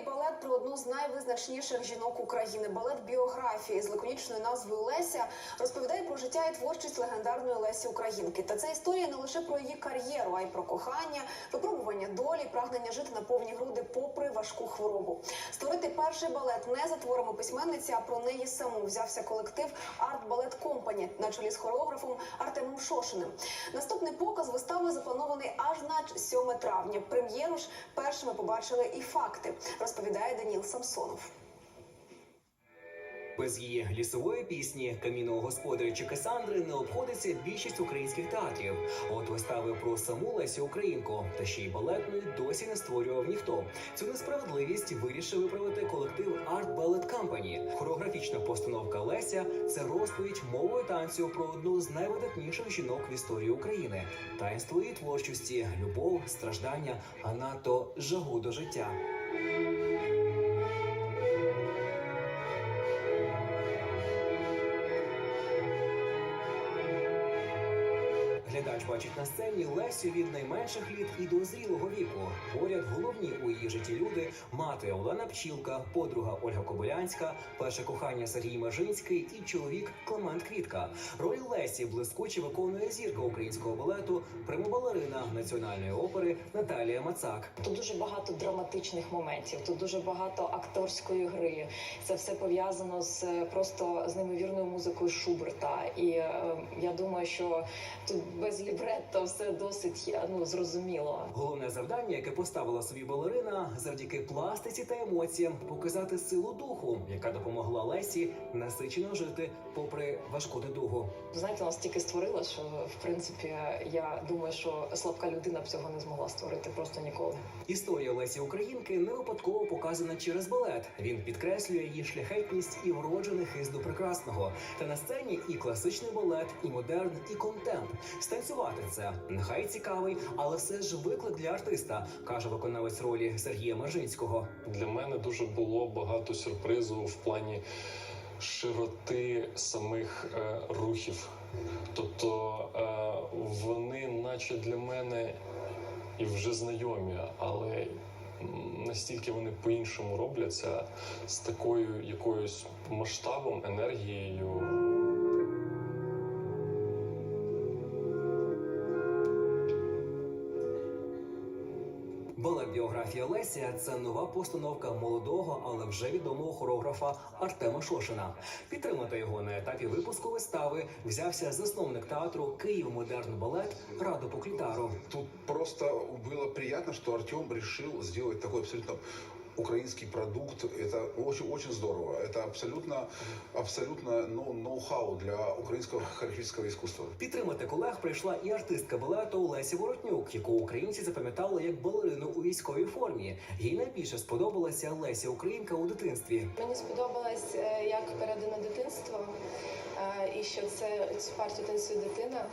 новий балет про одну з найвизначніших жінок України. Балет біографії з лаконічною назвою Леся розповідає про життя і творчість легендарної Лесі Українки. Та ця історія не лише про її кар'єру, а й про кохання, випробування долі, прагнення жити на повні груди попри важку хворобу. Створити перший балет не за творами письменниці, а про неї саму взявся колектив Арт Балет Компані на чолі з хореографом Шошиним. Наступний показ вистави запланований аж на 7 травня. Прем'єру ж першими побачили і факти, розповідає Даніл Самсонов. Без її лісової пісні камінного господаря чи Касандри не обходиться більшість українських театрів. От вистави про саму Лесю Українку та ще й балетної досі не створював ніхто. Цю несправедливість вирішив виправити колектив Art Ballet Company. Хореографічна постановка Леся це розповідь мовою танцю про одну з найвидатніших жінок в історії України, таїнство її творчості, любов, страждання, а надто жагу до життя. Глядач бачить на сцені Лесю від найменших літ і до зрілого віку. Поряд головні у її житті люди мати Олена Пчілка, подруга Ольга Кобилянська, перше кохання Сергій Мажинський і чоловік Климент Квітка. Роль Лесі блискуче виконує зірка українського балету, примобалерина національної опери Наталія Мацак. Тут дуже багато драматичних моментів, тут дуже багато акторської гри. Це все пов'язано з просто з неймовірною музикою Шуберта. І е, я думаю, що тут без лібретто все досить ну зрозуміло. Головне завдання, яке поставила собі балерина, завдяки пластиці та емоціям, показати силу духу, яка допомогла Лесі насичено жити попри важку недугу. Знаєте, нас тільки створила, що в принципі я думаю, що слабка людина б цього не змогла створити просто ніколи. Історія Лесі Українки не випадково показана через балет. Він підкреслює її шляхетність і вроджений хист до прекрасного. Та на сцені і класичний балет, і модерн, і контемп. Станцювати це нехай цікавий, але все ж виклик для артиста, каже виконавець ролі Сергія Мажинського. Для мене дуже було багато сюрпризу в плані широти самих е, рухів. Тобто е, вони, наче для мене, і вже знайомі, але настільки вони по-іншому робляться з такою якоюсь масштабом, енергією. Балет біографія Леся це нова постановка молодого, але вже відомого хорографа Артема Шошина. Підтримати його на етапі випуску вистави взявся засновник театру Київ Модерн Балет Радо Поклітару. Тут просто було приємно, що Артем вирішив зробити такий абсолютно украинский продукт. Это очень, очень здорово. Это абсолютно, абсолютно ну, ноу-хау для украинского хореографического искусства. Підтримати колег прийшла і артистка балету Леся Воротнюк, яку українці запам'ятали як балерину у військовій формі. Їй найбільше сподобалася Леся Українка у дитинстві. Мені сподобалось, е, як передано дитинство, е, і що це цю партію танцює дитина,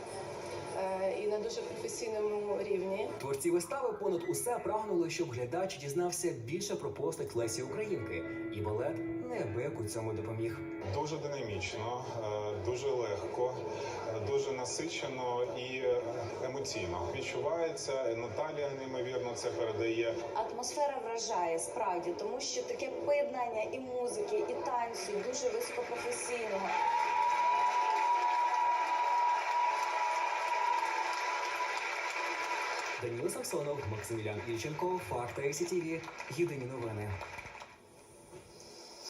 і на дуже професійному рівні. Творці вистави понад усе прагнули, щоб глядач дізнався більше про постать Лесі Українки, і балет неабияк у цьому допоміг. Дуже динамічно, е, дуже легко, е, дуже насичено і е, емоційно. Відчувається Наталія неймовірно це передає. Атмосфера вражає справді, тому що таке поєднання і музики, і танцю дуже високопрофесійного. Даніло Самсонов, Максимілян Ільченко, Факт СІТІВІ. Єдині новини.